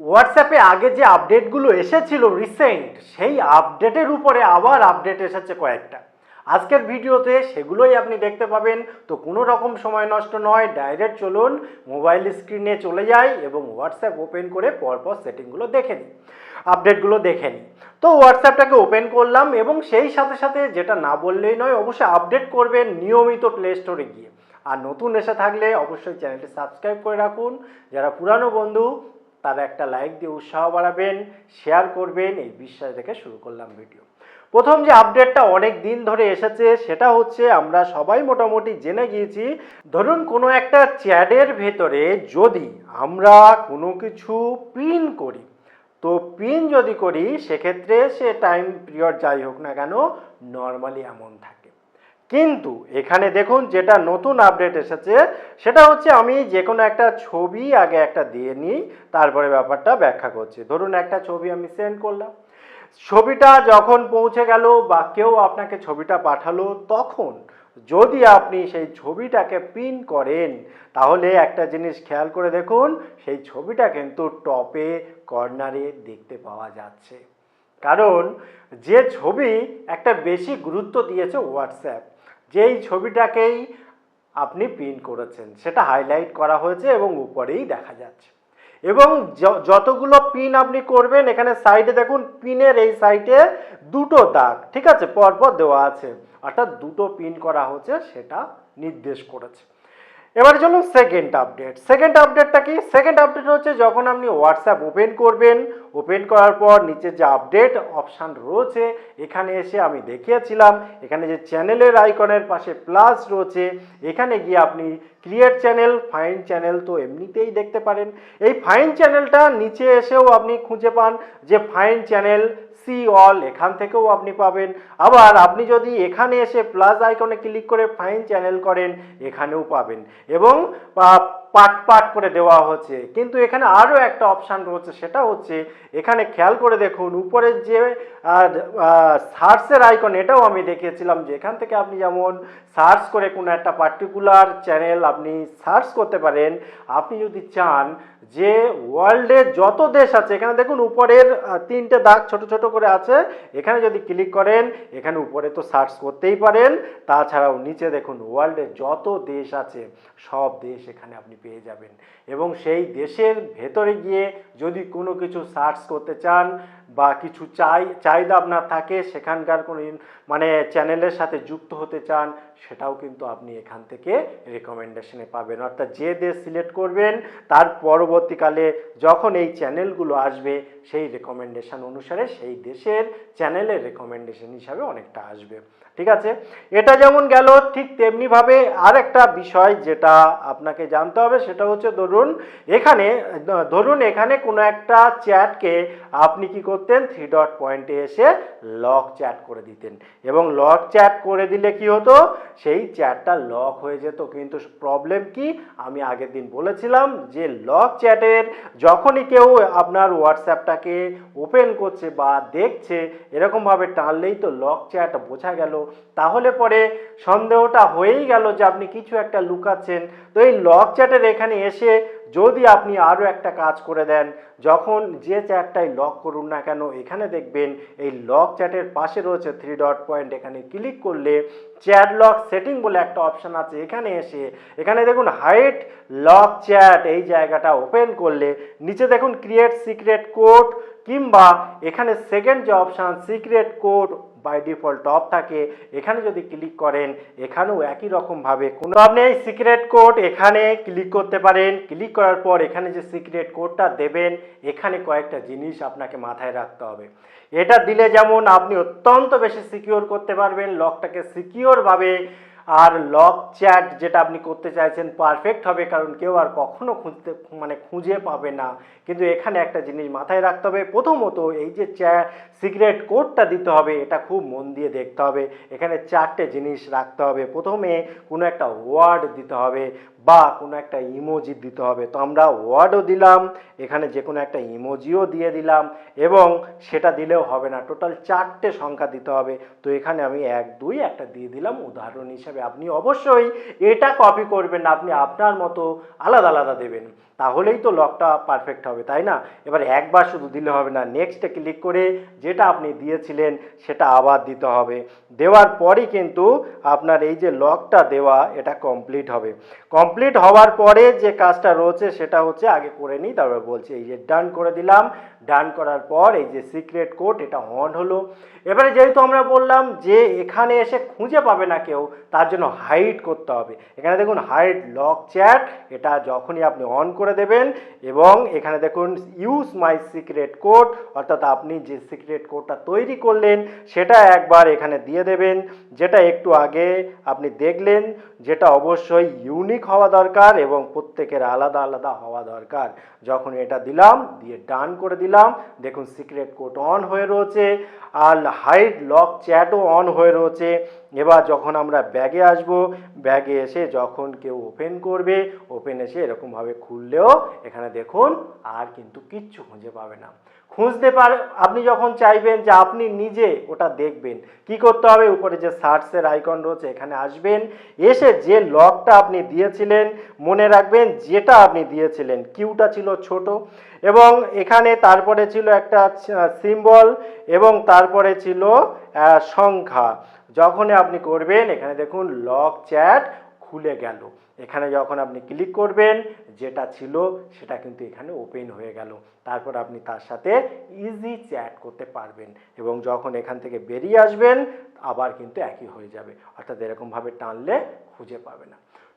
হোয়াটসঅ্যাপে আগে যে আপডেটগুলো এসেছিল রিসেন্ট সেই আপডেটের উপরে আবার আপডেট এসেছে কয়েকটা। আজকের ভিডিওতে সেগুলোই আপনি দেখতে পাবেন। তো কোনো রকম সময় নষ্ট নয় ডাইরেক্ট চলুন মোবাইল স্ক্রিনে চলে যাই এবং হোয়াটসঅ্যাপ ওপেন করে পরপর সেটিংগুলো দেখে নিই আপডেটগুলো দেখে নিই। তো হোয়াটসঅ্যাপটাকে ওপেন করলাম এবং সেই সাথে সাথে যেটা না বললেই নয়, অবশ্যই আপডেট করবেন নিয়মিত প্লে স্টোরে গিয়ে। আর নতুন এসে থাকলে অবশ্যই চ্যানেলটি সাবস্ক্রাইব করে রাখুন। যারা পুরানো বন্ধু তারা একটা লাইক দিয়ে উৎসাহ বাড়াবেন শেয়ার করবেন, এই বিশ্বাস রেখে শুরু করলাম ভিডিও প্রথম যে আপডেটটা অনেক দিন ধরে এসেছে, সেটা হচ্ছে আমরা সবাই মোটামুটি জেনে গিয়েছি, ধরুন কোনো একটা চ্যাডের ভেতরে যদি আমরা কোনো কিছু পিন করি, তো পিন যদি করি, সেক্ষেত্রে সে টাইম পিরিয়ড যাই হোক না কেন নর্মালি এমন থাকে। কিন্তু এখানে দেখুন যেটা নতুন আপডেট এসেছে, সেটা হচ্ছে আমি যে কোনো একটা ছবি আগে একটা দিয়ে নিই, তারপরে ব্যাপারটা ব্যাখ্যা করছি। ধরুন একটা ছবি আমি সেন্ড করলাম। ছবিটা যখন পৌঁছে গেল বা কেউ আপনাকে ছবিটা পাঠালো, তখন যদি আপনি সেই ছবিটাকে পিন করেন, তাহলে একটা জিনিস খেয়াল করে দেখুন, সেই ছবিটা কিন্তু টপে কর্নারে দেখতে পাওয়া যাচ্ছে। কারণ যে ছবি একটা বেশি গুরুত্ব দিয়েছে হোয়াটসঅ্যাপ যেই ছবিটাকেই আপনি প্রিন্ট করেছেন, সেটা হাইলাইট করা হয়েছে এবং উপরেই দেখা যাচ্ছে। এবং যতগুলো পিন আপনি করবেন, এখানে সাইডে দেখুন পিনের এই সাইডে দুটো দাগ, ঠিক আছে? পরপর দেওয়া আছে। অর্থাৎ দুটো পিন করা হচ্ছে সেটা নির্দেশ করেছে। এবার চলুন সেকেন্ড আপডেট সেকেন্ড আপডেটটা কি? সেকেন্ড আপডেট হচ্ছে যখন আপনি হোয়াটসঅ্যাপ ওপেন করবেন ওপেন করার পর নিচে যে আপডেট অপশান রয়েছে, এখানে এসে আমি দেখিয়েছিলাম, এখানে যে চ্যানেলের আইকনের পাশে প্লাস রয়েছে, এখানে গিয়ে আপনি ক্রিয়েট চ্যানেল ফাইন চ্যানেল তো এমনিতেই দেখতে পারেন। এই ফাইন চ্যানেলটা নিচে এসেও আপনি খুঁজে পান যে ফাইন চ্যানেল সি অল এখান থেকেও আপনি পাবেন। আবার আপনি যদি এখানে এসে প্লাস আইকনে ক্লিক করে ফাইন চ্যানেল করেন, এখানেও পাবেন। এবং পাট পাট করে দেওয়া হচ্ছে। কিন্তু এখানে আরও একটা অপশান রয়েছে, সেটা হচ্ছে এখানে খেয়াল করে দেখুন উপরের যে সার্চের আইকন এটাও আমি দেখিয়েছিলাম যে এখান থেকে আপনি যেমন সার্চ করে কোনো একটা পার্টিকুলার চ্যানেল আপনি সার্চ করতে পারেন, আপনি যদি চান যে ওয়ার্ল্ডের যত দেশ আছে, এখানে দেখুন উপরের তিনটে দাগ ছোট ছোট করে আছে, এখানে যদি ক্লিক করেন, এখানে উপরে তো সার্চ করতেই পারেন। তাছাড়াও নিচে দেখুন ওয়ার্ল্ডে যত দেশ আছে, সব দেশ এখানে আপনি পেয়ে যাবেন। এবং সেই দেশের ভেতরে গিয়ে যদি কোনো কিছু সার্চ করতে চান বা কিছু চাই, চাহিদা আপনার থাকে, সেখানকার কোনো মানে চ্যানেলের সাথে যুক্ত হতে চান সেটাও কিন্তু আপনি এখান থেকে রেকমেন্ডেশনে পাবেন। অর্থাৎ যে দেশ সিলেক্ট করবেন, তার পরবর্তীকালে যখন এই চ্যানেলগুলো আসবে, সেই রেকমেন্ডেশন অনুসারে সেই দেশের চ্যানেলের রেকমেন্ডেশন হিসাবে অনেকটা আসবে। ঠিক আছে? এটা যেমন গেল, ঠিক তেমনিভাবে আর একটা বিষয় যেটা আপনাকে জানতে হবে, সেটা হচ্ছে ধরুন, এখানে ধরুন এখানে কোনো একটা চ্যাটকে আপনি কি করতেন? থ্রি ডট পয়েন্টে এসে লক চ্যাট করে দিতেন। এবং লক চ্যাট করে দিলে কি হতো? সেই চ্যাটটা লক হয়ে যেত। কিন্তু প্রবলেম কি? আমি আগের দিন বলেছিলাম যে লক চ্যাটের যখনই কেউ আপনার হোয়াটসঅ্যাপটাকে ওপেন করছে বা দেখছে, এরকমভাবে টানলেই তো লক চ্যাট বোঝা গেল। তাহলে পরে সন্দেহটা হয়েই গেল যে আপনি কিছু একটা লুকাচ্ছেন। তো এই লক চ্যাটের এখানে এসে যদি আপনি আরও একটা কাজ করে দেন, যখন যে চ্যাটটাই লক করুন না কেন, এখানে দেখবেন এই লক চ্যাটের পাশে রয়েছে থ্রি ডট পয়েন্ট এখানে ক্লিক করলে চ্যাট লক সেটিং বলে একটা অপশান আছে, এখানে এসে, এখানে দেখুন হাইট লক চ্যাট এই জায়গাটা ওপেন করলে, নিচে দেখুন ক্রিয়েট সিক্রেট কোড কিংবা এখানে সেকেন্ড যে option secret code by default off থাকে, এখানে যদি ক্লিক করেন, এখানেও একই রকমভাবে কোনো আপনি এই সিক্রেট কোড এখানে ক্লিক করতে পারেন। ক্লিক করার পর এখানে যে সিক্রেট কোডটা দেবেন, এখানে কয়েকটা জিনিস আপনাকে মাথায় রাখতে হবে। এটা দিলে যেমন আপনি অত্যন্ত বেশি সিকিওর করতে পারবেন লকটাকে সিকিওরভাবে আর লক চ্যাট যেটা আপনি করতে চাইছেন পারফেক্ট হবে, কারণ কেউ আর কখনো খুঁজতে মানে খুঁজে পাবে না। কিন্তু এখানে একটা জিনিস মাথায় রাখতে হবে, প্রথমত এই যে চ্যা সিক্রেট কোডটা দিতে হবে, এটা খুব মন দিয়ে দেখতে হবে। এখানে চারটে জিনিস রাখতে হবে। প্রথমে কোনো একটা ওয়ার্ড দিতে হবে বা কোনো একটা ইমোজি দিতে হবে। তো আমরা ওয়ার্ডও দিলাম, এখানে যে কোনো একটা ইমোজিও দিয়ে দিলাম এবং সেটা দিলেও হবে না। টোটাল চারটে সংখ্যা দিতে হবে। তো এখানে আমি এক, দুই একটা দিয়ে দিলাম। উদাহরণ হিসাবে আপনি অবশ্যই এটা কপি করবেন না আপনি আপনার মতো আলাদা আলাদা দেবেন। তাহলেই তো লকটা পারফেক্ট হবে, তাই না? এবার একবার শুধু দিলে হবে না নেক্সটে ক্লিক করে যেটা আপনি দিয়েছিলেন সেটা আবার দিতে হবে। দেওয়ার পরই কিন্তু আপনার এই যে লকটা দেওয়া, এটা কমপ্লিট হবে। কমপ্লিট হওয়ার পরে যে কাজটা রয়েছে সেটা হচ্ছে আগে করে নিই, তারপর বলছি, এই যে ডান করে দিলাম। ডান করার পর এই যে সিক্রেট কোড, এটা অন হলো। এবারে যেহেতু আমরা বললাম যে এখানে এসে খুঁজে পাবে না কেউ, তার জন্য হাইড করতে হবে। এখানে দেখুন হাইড লক চ্যাট এটা যখনই আপনি অন করে দেবেন এবং এখানে দেখুন ইউজ মাই সিক্রেট কোড অর্থাৎ আপনি যে সিক্রেট কোডটা তৈরি করলেন, সেটা একবার এখানে দিয়ে দেবেন। যেটা একটু আগে আপনি দেখলেন, যেটা অবশ্যই ইউনিক হওয়া দরকার এবং প্রত্যেকের আলাদা আলাদা হওয়া দরকার। যখন এটা দিলাম, দিয়ে ডান করে দিলাম দেখুন সিক্রেট কোড অন হয়ে রয়েছে আর হাইড লক চ্যাটও অন হয়ে রয়েছে। এবার যখন আমরা ব্যাগে আসব ব্যাগে এসে যখন কেউ ওপেন করবে ওপেন এসে এরকমভাবে খুললেও এখানে দেখুন আর কিন্তু কিচ্ছু খুঁজে পাবে না। খুঁজতে পারে, আপনি যখন চাইবেন যে আপনি নিজে ওটা দেখবেন, কি করতে হবে? উপরে যে সার্চের আইকন রয়েছে, এখানে আসবেন। এসে যে লকটা আপনি দিয়েছিলেন, মনে রাখবেন যেটা আপনি দিয়েছিলেন কিউটা ছিল ছোট। এবং এখানে তারপরে ছিল একটা সিম্বল এবং তারপরে ছিল সংখ্যা। যখনই আপনি করবেন, এখানে দেখুন লক চ্যাট খুলে গেল। এখানে যখন আপনি ক্লিক করবেন, যেটা ছিল সেটা কিন্তু এখানে ওপেন হয়ে গেল। তারপর আপনি তার সাথে ইজি চ্যাট করতে পারবেন এবং যখন এখান থেকে বেরিয়ে আসবেন, আবার কিন্তু একই হয়ে যাবে। অর্থাৎ এরকমভাবে টানলে খুঁজে পাবে না।